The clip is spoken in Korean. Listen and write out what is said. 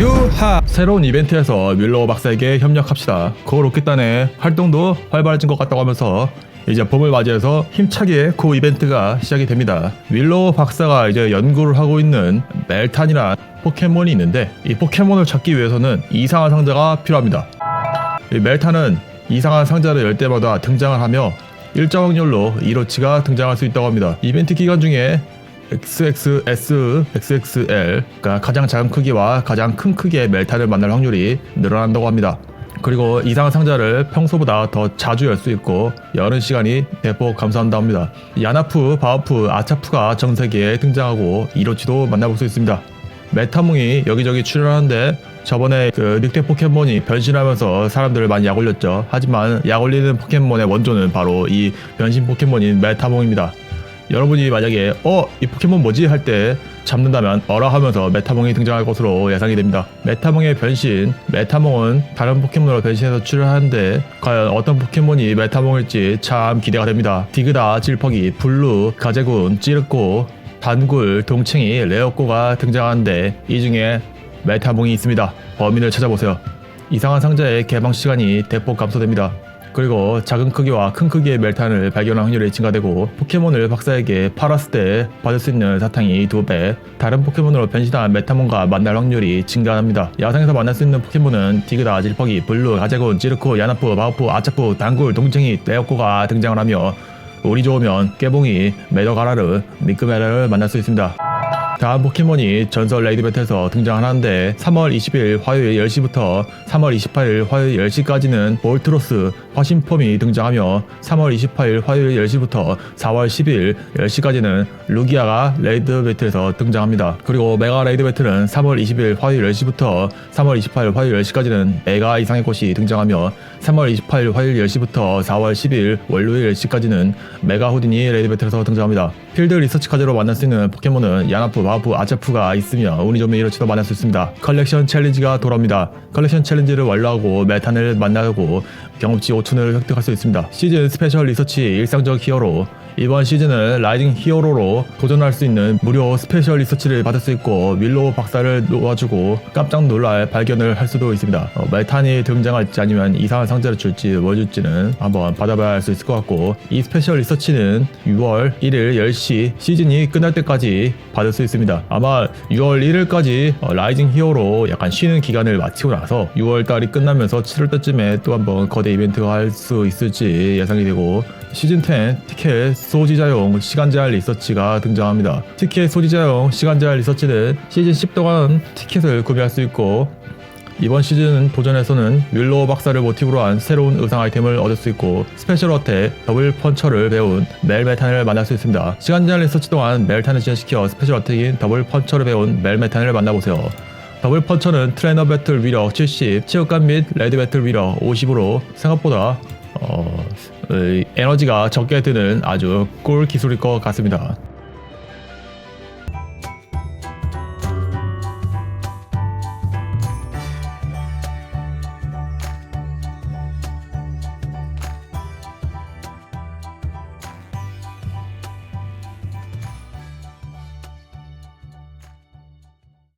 유하 새로운 이벤트에서 윌로우 박사에게 협력합시다. 거로켓단의 활동도 활발해진 것 같다고 하면서 이제 봄을 맞이해서 힘차게 그 이벤트가 시작이 됩니다. 윌로우 박사가 이제 연구를 하고 있는 멜탄이란 포켓몬이 있는데 이 포켓몬을 찾기 위해서는 이상한 상자가 필요합니다. 이 멜탄은 이상한 상자를 열 때마다 등장을 하며 일정 확률로 이로치가 등장할 수 있다고 합니다. 이벤트 기간 중에 XXS, XXL, 그러니까 가장 작은 크기와 가장 큰 크기의 멜탄을 만날 확률이 늘어난다고 합니다. 그리고 이상한 상자를 평소보다 더 자주 열 수 있고 여는 시간이 대폭 감소한다고 합니다. 야나프, 바우프, 아차프가 전 세계에 등장하고 이로치도 만나볼 수 있습니다. 메타몽이 여기저기 출연하는데 저번에 그 늑대 포켓몬이 변신하면서 사람들을 많이 약올렸죠. 하지만 약올리는 포켓몬의 원조는 바로 이 변신 포켓몬인 메타몽입니다. 여러분이 만약에 어 이 포켓몬 뭐지 할 때 잡는다면 어라 하면서 메타몽이 등장할 것으로 예상이 됩니다. 메타몽의 변신 메타몽은 다른 포켓몬으로 변신해서 출연하는데 과연 어떤 포켓몬이 메타몽일지 참 기대가 됩니다. 디그다, 질퍽이, 블루, 가제군, 찌르꼬, 단굴, 동챙이, 레어꼬가 등장하는데 이 중에 메타몽이 있습니다. 범인을 찾아보세요. 이상한 상자의 개방 시간이 대폭 감소됩니다. 그리고 작은 크기와 큰 크기의 멜탄을 발견할 확률이 증가되고 포켓몬을 박사에게 팔았을 때 받을 수 있는 사탕이 2배 다른 포켓몬으로 변신한 메타몬과 만날 확률이 증가합니다. 야생에서 만날 수 있는 포켓몬은 디그다, 질퍽이, 블루, 가제군, 찌르코, 야나프, 바우프, 아차프, 단굴, 동쟁이, 레오코가 등장을 하며 운이 좋으면 깨봉이, 메더가라르, 미끄메라를 만날 수 있습니다. 다음 포켓몬이 전설 레이드 배틀에서 등장하는데 3월 20일 화요일 10시부터 3월 28일 화요일 10시까지는 볼트로스 화신폼이 등장하며 3월 28일 화요일 10시부터 4월 10일 10시까지는 루기아가 레이드 배틀에서 등장합니다. 그리고 메가 레이드 배틀은 3월 20일 화요일 10시부터 3월 28일 화요일 10시까지는 메가 이상의 꽃이 등장하며 3월 28일 화요일 10시부터 4월 10일 월요일 10시까지는 메가 후디니 레이드 배틀에서 등장합니다. 필드 리서치 카드로 만날 수 있는 포켓몬은 야나프, 마프, 아차프가 있으며 운이 좋으면 이렇지도 만날 수 있습니다. 컬렉션 챌린지가 돌아옵니다. 컬렉션 챌린지를 완료하고 메탄을 만나고 경험치 5천을 획득할 수 있습니다. 시즌 스페셜 리서치 일상적 히어로 이번 시즌은 라이징 히어로로 도전할 수 있는 무료 스페셜 리서치를 받을 수 있고 윌로우 박사를 놓아주고 깜짝 놀랄 발견을 할 수도 있습니다. 어, 메탄이 등장할지 아니면 이상한 상자를 줄지 뭘 줄지는 한번 받아봐야 할 수 있을 것 같고 이 스페셜 리서치는 6월 1일 10시 시즌이 끝날 때까지 받을 수 있습니다. 아마 6월 1일까지 어, 라이징 히어로 약간 쉬는 기간을 마치고 나서 6월 달이 끝나면서 7월 때쯤에 또 한번 거대 이벤트가 할 수 있을지 예상이 되고 시즌 10 티켓 소지자용 시간 제한 리서치가 등장합니다. 티켓 소지자용 시간 제한 리서치는 시즌 10 동안 티켓을 구매할 수 있고 이번 시즌 도전에서는 윌로우 박사를 모티브로 한 새로운 의상 아이템을 얻을 수 있고 스페셜 어택 더블 펀처를 배운 멜 메탄을 만날 수 있습니다. 시간 제한 리서치 동안 멜탄을 지연시켜 스페셜 어택인 더블 펀처를 배운 멜 메탄을 만나보세요. 더블 펀처는 트레이너 배틀 위력 70, 체육관 및 레드 배틀 위력 50으로 생각보다 어, 의, 에너지가 적게 드는 아주 꿀 기술일 것 같습니다.